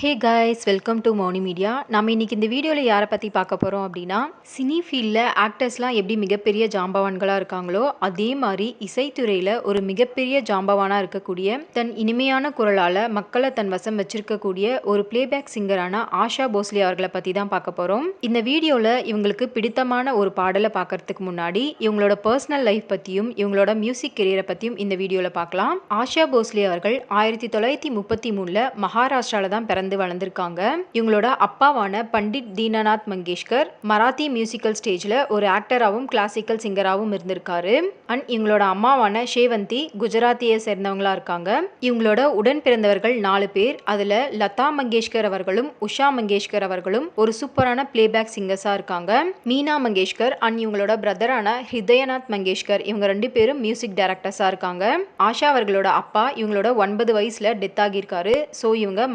Hey guys welcome to Mouni media நம்ம இன்னைக்கு இந்த வீடியோவில் யாரை பற்றி பார்க்க போகிறோம் அப்படின்னா சினி ஃபீல்டில் ஆக்டர்ஸ்லாம் எப்படி மிகப்பெரிய ஜாம்பவான்களாக இருக்காங்களோ அதே மாதிரி இசைத்துறையில் ஒரு மிகப்பெரிய ஜாம்பவானாக இருக்கக்கூடிய தன் இனிமையான குரலால் மக்களை தன் வசம் வச்சிருக்கக்கூடிய ஒரு பிளேபேக் சிங்கரான ஆஷா போஸ்லே அவர்களை பற்றி தான் பார்க்க போகிறோம் இந்த வீடியோவில் இவங்களுக்கு பிடித்தமான ஒரு பாடலை பார்க்கறதுக்கு முன்னாடி இவங்களோட பர்சனல் லைஃப் பற்றியும் இவங்களோட மியூசிக் கெரியரை பற்றியும் இந்த வீடியோவில் பார்க்கலாம். ஆஷா போஸ்லே அவர்கள் ஆயிரத்தி தொள்ளாயிரத்தி முப்பத்தி மூணில் மகாராஷ்டிராவில் தான் பிறந்த வளர்ந்துருக்காங்க. இவங்களோட அப்பாவான பண்டிட் தீனநாத் மங்கேஷ்கர் மராத்தி மியூசிக்கல் ஸ்டேஜில் ஒரு ஆக்டராகவும் கிளாசிக்கல் சிங்கராகவும் இருந்திருக்காரு. அண்ட் இவங்களோட அம்மாவான ஷேவந்தி குஜராத்தியை சேர்ந்தவங்களா இருக்காங்க. இவங்களோட உடன் பிறந்தவர்கள் நாலு பேர். அதில் லதா மங்கேஷ்கர் அவர்களும் உஷா மங்கேஷ்கர் அவர்களும் ஒரு சூப்பரான பிளேபேக் சிங்கர்ஸாக இருக்காங்க. மீனா மங்கேஷ்கர் அண்ட் இவங்களோட பிரதரான ஹிருதயநாத் மங்கேஷ்கர் இவங்க ரெண்டு பேரும் மியூசிக் டைரக்டர்ஸாக இருக்காங்க. ஆஷா அவர்களோட அப்பா இவங்களோட ஒன்பது வயசில் டெத் ஆகியிருக்காரு. ஸோ இவங்க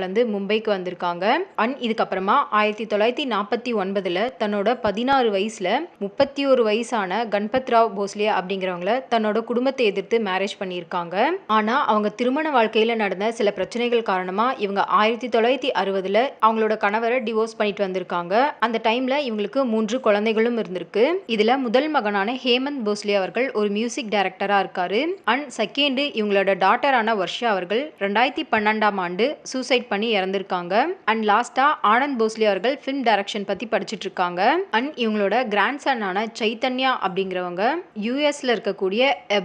மகாராஷ்டிராலேருந்து மும்பைக்கு வந்திருக்காங்க. அண்ட் இதுக்கப்புறமா ஆயிரத்தி தொள்ளாயிரத்தி நாற்பத்தி ஒன்பதில் தன்னோட பதினாறு வயசில் முப்பத்தி ஒரு வயசான கண்பத் ராவ் போஸ்லே அப்படிங்கிறவங்கள தன்னோட குடும்பத்தை எதிர்த்து மேரேஜ் பண்ணியிருக்காங்க. ஆனால் அவங்க திருமண வாழ்க்கையில் நடந்த சில பிரச்சனைகள் காரணமாக இவங்க ஆயிரத்தி தொள்ளாயிரத்தி அறுபதில் அவங்களோட கணவரை டிவோர்ஸ் பண்ணிட்டு வந்திருக்காங்க. அந்த டைமில் இவங்களுக்கு மூன்று குழந்தைகளும் இருந்திருக்கு. இதில் முதல் மகனான ஹேமந்த் போஸ்லே அவர்கள் ஒரு மியூசிக் டைரக்டராக இருக்காரு. அண்ட் செகண்டு இவங்களோட டாட்டரான வர்ஷா அவர்கள் ரெண்டாயிரத்தி பன்னெண்டாம் ஆண்டு சூசைட் பண்ணி இறந்திருக்காங்க. அண்ட் லாஸ்ட்டாக ஆனந்த் போஸ்லே அவர்கள் ஃபிலிம் டைரக்ஷன் பற்றி படிச்சுட்டு இருக்காங்க அண்ட் இவங்களோட கிராண்ட் சன்னான சைத்தன்யா அப்படிங்கிறவங்க யூஎஸ்ல இருக்கக்கூடிய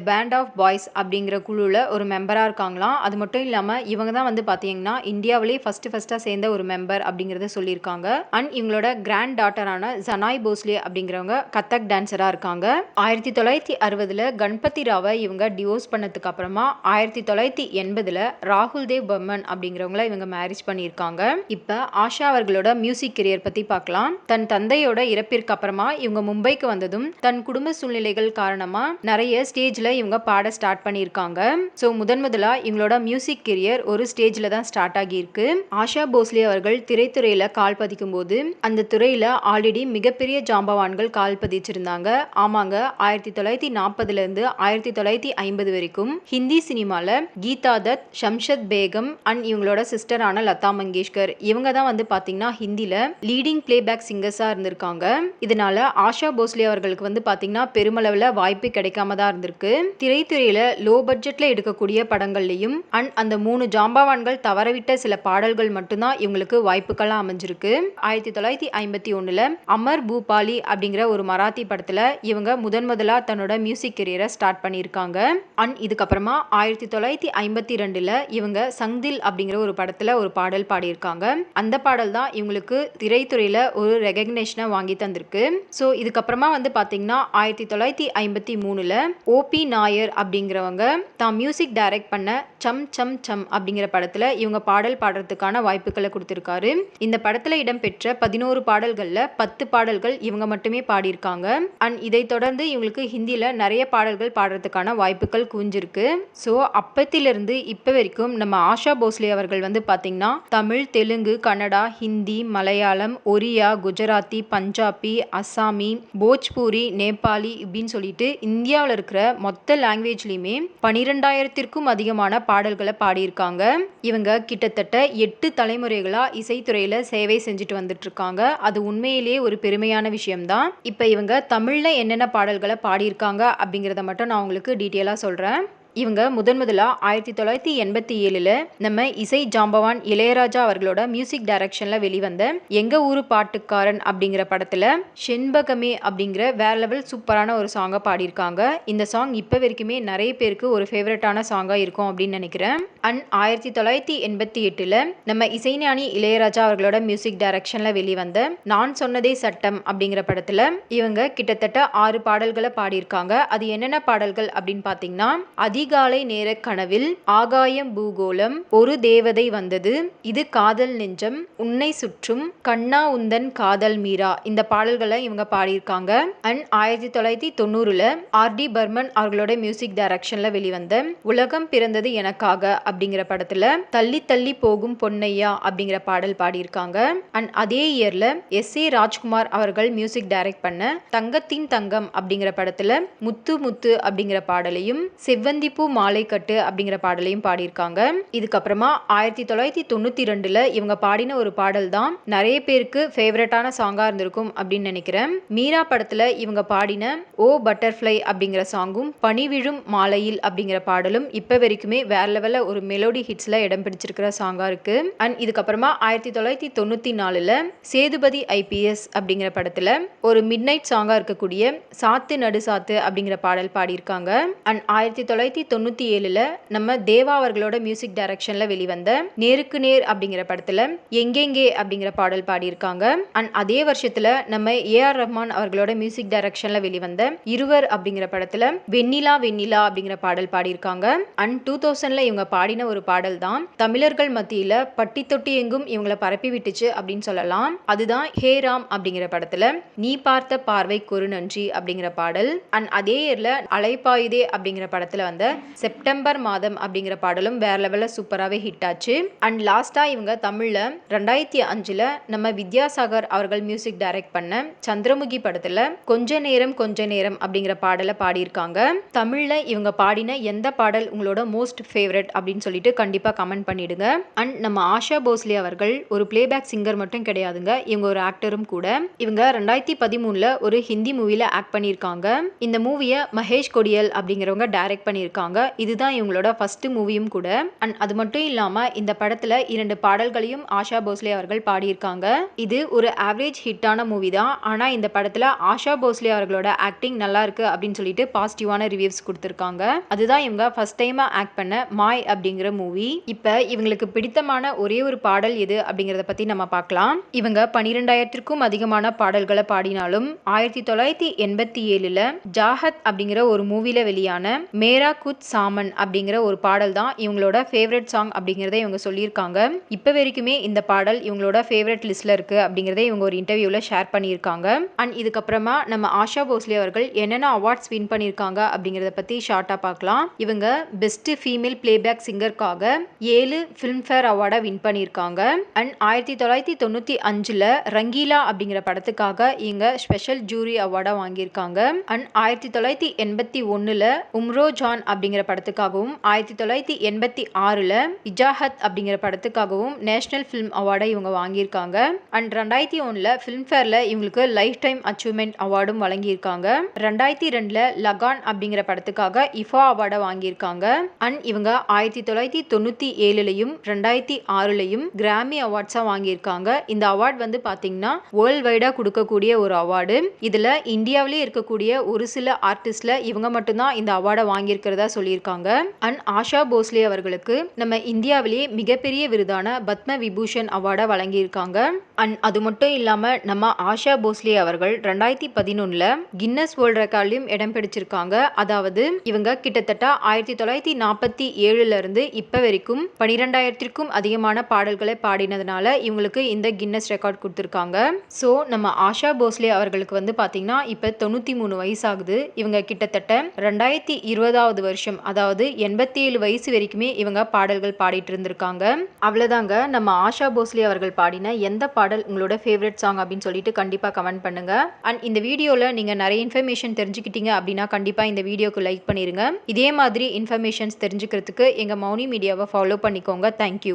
பேண்ட் ஆஃப் பாய்ஸ் அப்படிங்கிற குழுவில் ஒரு மெம்பராக இருக்காங்களாம். அது மட்டும் இல்லாமல் இவங்க தான் வந்து பார்த்தீங்கன்னா இந்தியாவிலேயே ஃபஸ்ட்டு ஃபஸ்ட்டாக சேர்ந்த ஒரு மெம்பர் அப்படிங்கிறத சொல்லியிருக்காங்க. அண்ட் இவங்களோட கிராண்ட் டாட்டரான ஜனாய் போஸ்லே அப்படிங்கிறவங்க கத்தக் டான்ஸராக இருக்காங்க. ஆயிரத்தி தொள்ளாயிரத்தி அறுபதில் கணபதி ராவை இவங்க டிவோர்ஸ் பண்ணதுக்கு அப்புறமா ஆயிரத்தி தொள்ளாயிரத்தி எண்பதில் ராகுல் தேவ் பர்மன் அப்படிங்கிறவங்கள இவங்க மேரேஜ் பண்ணியிருக்காங்க. இப்போ ஆஷா அவர்களோட மியூசிக் கெரியர் பற்றி பார்க்கலாம். தன் தந்தையோட இறப்பிற்கு அப்புறமா இவங்க மும்பைக்கு வந்ததும் தன் குடும்ப சூழ்நிலைகள் காரணமாக நிறைய ஸ்டேஜில் இவங்க பாட ஸ்டார்ட் பண்ணியிருக்காங்க. ஸோ முதன் முதலாக இவங்களோட மியூசிக் கெரியர் ஒரு ஸ்டேஜில் தான் ஸ்டார்ட் ஆகியிருக்கு. ஆஷா போஸ்லே அவர்கள் திரைத்துறையில் கால் பதிக்கும் போது அந்த துறையில் ஆல்ரெடி மிகப்பெரிய ஜாம்பவான்கள் கால் பதிச்சிருந்தாங்க. ஆமாங்க ஆயிரத்தி தொள்ளாயிரத்தி நாற்பதுலேருந்து ஆயிரத்தி தொள்ளாயிரத்தி ஐம்பது வரைக்கும் ஹிந்தி சினிமாவில் கீதா தத் ஷம்ஷத் பேகம் அண்ட் இவங்களோட சிஸ்டர் சிங்கரான லதா மங்கேஷ்கர். இவங்க தான் வந்து பார்த்தீங்கன்னா ஹிந்தியில் லீடிங் பிளேபேக் சிங்கர்ஸாக இருந்திருக்காங்க. இதனால ஆஷா போஸ்லே அவர்களுக்கு வந்து பார்த்தீங்கன்னா பெருமளவில் வாய்ப்பு கிடைக்காம தான் இருந்திருக்கு. திரைத்துறையில் லோ பட்ஜெட்டில் எடுக்கக்கூடிய படங்கள்லையும் அண்ட் அந்த மூணு ஜாம்பவான்கள் தவறவிட்ட சில பாடல்கள் மட்டும்தான் இவங்களுக்கு வாய்ப்புகளாக அமைஞ்சிருக்கு. ஆயிரத்தி தொள்ளாயிரத்தி ஐம்பத்தி ஒன்றில் அமர் பூபாலி அப்படிங்கிற ஒரு மராத்தி படத்தில் இவங்க முதன் முதலாக தன்னோட மியூசிக் கெரியரை ஸ்டார்ட் பண்ணியிருக்காங்க. அண்ட் இதுக்கப்புறமா ஆயிரத்தி தொள்ளாயிரத்தி ஐம்பத்தி ரெண்டில் இவங்க சங்தில் அப்படிங்கிற ஒரு படத்தில் ஒரு பாடல் பாடியிருக்காங்க. அந்த பாடல் தான் இவங்களுக்கு திரைத்துறையில் ஒரு ரெகக்னேஷனை வாங்கி தந்திருக்கு. ஸோ இதுக்கப்புறமா வந்து பார்த்தீங்கன்னா ஆயிரத்தி தொள்ளாயிரத்தி ஐம்பத்தி மூணில் ஓபி நாயர் அப்படிங்கிறவங்க தான் மியூசிக் டைரக்ட் பண்ண சம் சம் சம் அப்படிங்கிற படத்தில் இவங்க பாடல் பாடுறதுக்கான வாய்ப்புகளை கொடுத்துருக்காரு. இந்த படத்தில் இடம்பெற்ற பதினோரு பாடல்களில் பத்து பாடல்கள் இவங்க மட்டுமே பாடியிருக்காங்க. அண்ட் இதை தொடர்ந்து இவங்களுக்கு ஹிந்தியில் நிறைய பாடல்கள் பாடுறதுக்கான வாய்ப்புகள் குவிஞ்சிருக்கு. ஸோ அப்பத்திலிருந்து இப்போ வரைக்கும் நம்ம ஆஷா போஸ்லே அவர்கள் வந்து பார்த்தீங்கன்னா தமிழ் தெலுங்கு கன்னடா ஹிந்தி மலையாளம் ஒரியா குஜராத்தி பஞ்சாபி அஸ்ஸாமி போஜ்பூரி நேபாளி இப்படின்னு சொல்லிட்டு இந்தியாவில் இருக்கிற மொத்த லாங்குவேஜ்லேயுமே பனிரெண்டாயிரத்திற்கும் அதிகமான பாடல்களை பாடியிருக்காங்க. இவங்க கிட்டத்தட்ட எட்டு தலைமுறைகளாக இசைத்துறையில் சேவை செஞ்சுட்டு வந்துட்டு இருக்காங்க அது உண்மையிலேயே ஒரு பெருமையான விஷயம்தான். இப்போ இவங்க தமிழில் என்னென்ன பாடல்களை பாடியிருக்காங்க அப்படிங்கிறத மட்டும் நான் உங்களுக்கு டீட்டெயிலாக சொல்கிறேன் இவங்க முதன் முதலாக ஆயிரத்தி தொள்ளாயிரத்தி எண்பத்தி ஏழில் நம்ம இசை ஜாம்பவான் இளையராஜா அவர்களோட மியூசிக் டைரக்ஷனில் வெளிவந்த எங்கள் ஊரு பாட்டுக்காரன் அப்படிங்கிற படத்தில் செண்பகமே அப்படிங்கிற வேற லெவல் சூப்பரான ஒரு சாங்கை பாடியிருக்காங்க. இந்த சாங் இப்போ வரைக்குமே நிறைய பேருக்கு ஒரு ஃபேவரட்டான சாங்காக இருக்கும் அப்படின்னு நினைக்கிறேன். அண்ட் ஆயிரத்தி தொள்ளாயிரத்தி எண்பத்தி எட்டில் நம்ம இசைஞானி இளையராஜா அவர்களோட மியூசிக் டைரக்ஷனில் வெளிவந்த நான் சொன்னதே சட்டம் அப்படிங்கிற படத்தில் இவங்க கிட்டத்தட்ட ஆறு பாடல்களை பாடியிருக்காங்க. அது என்னென்ன பாடல்கள் அப்படின்னு பார்த்தீங்கன்னா அதி அதிகாலை நேர கனவில் ஆகாயம் பூகோளம் ஒரு தேவதை வந்தது. இது காதல் நெஞ்சம் உன்னை சுற்றும் கண்ணா உந்தன் காதல் மீரா. இந்த பாடல்களை இவங்க பாடியிருக்காங்க. அண்ட் ஆயிரத்தி தொள்ளாயிரத்தி தொண்ணூறுல ஆர் டி பர்மன் அவர்களோட மியூசிக் டைரக்ஷன்ல வெளிவந்த உலகம் பிறந்தது எனக்காக அப்படிங்கிற படத்துல தள்ளி தள்ளி போகும் பொன்னையா அப்படிங்கிற பாடல் பாடியிருக்காங்க. அண்ட் அதே இயர்ல எஸ் ஏ ராஜ்குமார் அவர்கள் மியூசிக் டைரக்ட் பண்ண தங்கத்தின் தங்கம் அப்படிங்கிற படத்துல முத்து முத்து அப்படிங்கிற பாடலையும் செவ்வந்தி மல்லிகைப்பூ மாலை கட்டு அப்படிங்கிற பாடலையும் பாடியிருக்காங்க. இதுக்கப்புறமா ஆயிரத்தி தொள்ளாயிரத்தி தொண்ணூற்றி ரெண்டில் இவங்க பாடின ஒரு பாடல் தான் நிறைய பேருக்கு ஃபேவரட்டான சாங்காக இருந்திருக்கும் அப்படின்னு நினைக்கிறேன். மீரா படத்தில் இவங்க பாடின ஓ பட்டர்ஃப்ளை அப்படிங்கிற சாங்கும் பனிவிழும் மாலையில் அப்படிங்கிற பாடலும் இப்போ வரைக்குமே வேற லெவலில் ஒரு மெலோடி ஹிட்ஸில் இடம் பிடிச்சிருக்கிற சாங்காக இருக்குது அண்ட் இதுக்கப்புறமா ஆயிரத்தி தொள்ளாயிரத்தி தொண்ணூற்றி நாலில் சேதுபதி ஐபிஎஸ் அப்படிங்கிற படத்தில் ஒரு மிட் நைட் சாங்காக இருக்கக்கூடிய சாத்து நடு சாத்து அப்படிங்கிற பாடல் பாடியிருக்காங்க. அண்ட் ஆயிரத்தி தொள்ளாயிரத்தி தொண்ணூற்றி ஏழில் நம்ம தேவா அவர்களோட மியூசிக் டைரக்ஷனில் வெளிவந்த நேருக்கு நேர் அப்படிங்கிற படத்தில் எங்கெங்கே அப்படிங்கிற பாடல் பாடியிருக்காங்க. அண்ட் அதே வருஷத்தில் நம்ம ஏஆர் ரஹ்மான் அவர்களோட மியூசிக் டைரக்ஷனில் வெளிவந்த இருவர் அப்படிங்கிற படத்தில் வெண்ணிலா வெண்ணிலா அப்படிங்கிற பாடல் பாடியிருக்காங்க. அண்ட் டூ தௌசண்டில் இவங்க பாடின ஒரு பாடல் தான் தமிழர்கள் மத்தியில் பட்டி தொட்டி எங்கும் இவங்களை பரப்பி விட்டுச்சு அப்படின்னு சொல்லலாம். அதுதான் ஹே ராம் அப்படிங்கிற படத்தில் நீ பார்த்த பார்வை குறு நன்றி அப்படிங்கிற பாடல். அண்ட் அதே இயரில் அலைப்பாயுதே அப்படிங்கிற படத்தில் வந்த செப்டம்பர் மாதம் அப்படிங்கிற பாடலும் வேற லெவலில் சூப்பராகவே ஹிட் ஆச்சு. அண்ட் லாஸ்ட்டாக இவங்க தமிழில் ரெண்டாயிரத்தி அஞ்சில் நம்ம வித்யாசாகர் அவர்கள் மியூசிக் டைரக்ட் பண்ண சந்திரமுகி படத்தில் கொஞ்ச நேரம் கொஞ்ச நேரம் அப்படிங்கிற பாடலை பாடியிருக்காங்க. தமிழில் இவங்க பாடின எந்த பாடல் உங்களோட மோஸ்ட் ஃபேவரட் அப்படின்னு சொல்லிட்டு கண்டிப்பாக கமெண்ட் பண்ணிடுங்க. அண்ட் நம்ம ஆஷா போஸ்லே அவர்கள் ஒரு பிளேபேக் சிங்கர் மட்டும் கிடையாதுங்க. இவங்க ஒரு ஆக்டரும் கூட. இவங்க ரெண்டாயிரத்தி பதிமூணில் ஒரு ஹிந்தி மூவியில் ஆக்ட் பண்ணியிருக்காங்க. இந்த மூவியை மகேஷ் கொடியல் அப்படிங்கிறவங்க டைரக்ட் பண்ணியிருக்காங்க. இதுதான் இவங்களோட ஃபஸ்ட்டு மூவியும் கூட. அண்ட் அது மட்டும் இல்லாமல் இந்த படத்தில் இரண்டு பாடல்களையும் ஆஷா போஸ்லே அவர்கள் பாடியிருக்காங்க. இது ஒரு ஆவரேஜ் ஹிட்டான மூவி தான். ஆனால் இந்த படத்தில் ஆஷா போஸ்லே அவர்களோட ஆக்டிங் நல்லா இருக்கு அப்படின்னு சொல்லிட்டு பாசிட்டிவான ரிவ்யூஸ் கொடுத்துருக்காங்க. அதுதான் இவங்க ஃபர்ஸ்ட் டைமாக ஆக்ட் பண்ண மாய் அப்படிங்கிற மூவி இப்போ இவங்களுக்கு பிடித்தமான ஒரே ஒரு பாடல் எது அப்படிங்கிறத பற்றி நம்ம பார்க்கலாம். இவங்க பனிரெண்டாயிரத்திற்கும் அதிகமான பாடல்களை பாடினாலும் ஆயிரத்தி தொள்ளாயிரத்தி எண்பத்தி ஏழில் ஜாஹத் அப்படிங்கிற ஒரு மூவியில் வெளியான மேரா குத் சாமன் அப்படிங்கிற ஒரு பாடல் தான் இவங்களோட ஃபேவரட் சாங் அப்படிங்கிறத இவங்க சொல்லியிருக்காங்க. இப்போ வரைக்குமே இந்த பாடல் இவங்களோட ஃபேவரட் லிஸ்ட்டில் இருக்குது அப்படிங்கிறத இவங்க ஒரு இன்டர்வியூவில் ஷேர் பண்ணியிருக்காங்க. அண்ட் இதுக்கப்புறமா நம்ம ஆஷா போஸ்லே அவர்கள் என்னென்ன அவார்ட்ஸ் வின் பண்ணியிருக்காங்க அப்படிங்கிறத பற்றி ஷார்ட்டாக பார்க்கலாம். இவங்க பெஸ்ட் ஃபீமேல் பிளேபேக் சிங்கருக்காக ஏழு ஃபிலிம்ஃபேர் அவார்டை வின் பண்ணியிருக்காங்க. அண்ட் ஆயிரத்தி தொள்ளாயிரத்தி தொண்ணூற்றி அஞ்சில் ரங்கீலா அப்படிங்கிற படத்துக்காக இவங்க ஸ்பெஷல் ஜூரி அவார்டை வாங்கியிருக்காங்க. அண்ட் ஆயிரத்தி தொள்ளாயிரத்தி எண்பத்தி ஒன்றில் உம்ரோ ஜான் அப்படிங்கிற படத்துக்காகவும் ஆயிரத்தி தொள்ளாயிரத்தி எண்பத்தி ஆறில் இஜாஹத் அப்படிங்கிற படத்துக்காகவும் நேஷனல் ஃபிலிம் அவார்டை இவங்க வாங்கியிருக்காங்க. அண்ட் ரெண்டாயிரத்தி ஒன்றில் ஃபிலிம்ஃபேரில் இவங்களுக்கு லைஃப் டைம் அச்சீவ்மெண்ட் அவார்டும் வழங்கியிருக்காங்க. ரெண்டாயிரத்தி ரெண்டில் லகான் அப்படிங்கிற படத்துக்காக இஃபா அவார்டை வாங்கியிருக்காங்க. அண்ட் இவங்க ஆயிரத்தி தொள்ளாயிரத்தி தொண்ணூற்றி ஏழுலையும் ரெண்டாயிரத்தி ஆறுலையும் கிராமி அவார்ட்ஸாக வாங்கியிருக்காங்க. இந்த அவார்ட் வந்து பார்த்தீங்கன்னா வேர்ல்ட் வைடாக கொடுக்கக்கூடிய ஒரு அவார்டு. இதில் இந்தியாவிலே இருக்கக்கூடிய ஒரு சில ஆர்டிஸ்டில் இவங்க மட்டும்தான் இந்த அவார்டை வாங்கியிருக்கிறதா சொல்லியிருக்காங்க. அண்ட் ஆஷா போஸ்லே அவர்களுக்கு நம்ம இந்தியாவிலேயே மிகப்பெரிய விருதான பத்ம விபூஷன் அவார்டை வழங்கியிருக்காங்க. அண்ட் அது மட்டும் இல்லாமல் நம்ம ஆஷா போஸ்லே அவர்கள் ரெண்டாயிரத்தி பதினொன்றில் கின்னஸ் வேர்ல்ட் ரெக்கார்ட்லையும் இடம் பிடிச்சிருக்காங்க. அதாவது இவங்க கிட்டத்தட்ட ஆயிரத்தி தொள்ளாயிரத்தி நாற்பத்தி ஏழுல இருந்து இப்போ வரைக்கும் பனிரெண்டாயிரத்திற்கும் அதிகமான பாடல்களை பாடினதுனால இவங்களுக்கு இந்த கின்னஸ் ரெக்கார்ட் கொடுத்துருக்காங்க. ஸோ நம்ம ஆஷா போஸ்லே அவர்களுக்கு வந்து பார்த்தீங்கன்னா இப்போ தொண்ணூற்றி மூணு வயசு ஆகுது இவங்க கிட்டத்தட்ட ரெண்டாயிரத்தி இருபதாவது வருஷம் அதாவது எண்பத்தி ஏழு வயசு வரைக்குமே இவங்க பாடல்கள் பாடிட்டு இருந்திருக்காங்க. அவ்வளோதாங்க நம்ம ஆஷா போஸ்லே அவர்கள் பாடின எந்த பாடல் உங்களோட ஃபேவரட் சாங் அப்படின்னு சொல்லிட்டு கண்டிப்பாக கமெண்ட் பண்ணுங்க. அண்ட் இந்த வீடியோவில் நீங்கள் நிறைய இன்ஃபர்மேஷன் தெரிஞ்சுக்கிட்டீங்க அப்படின்னா கண்டிப்பாக இந்த வீடியோக்கு லைக் பண்ணிடுங்க இதே மாதிரி இன்ஃபர்மேஷன்ஸ் தெரிஞ்சுக்கிறதுக்கு எங்கள் மௌனி மீடியாவை ஃபாலோ பண்ணிக்கோங்க. தேங்க்யூ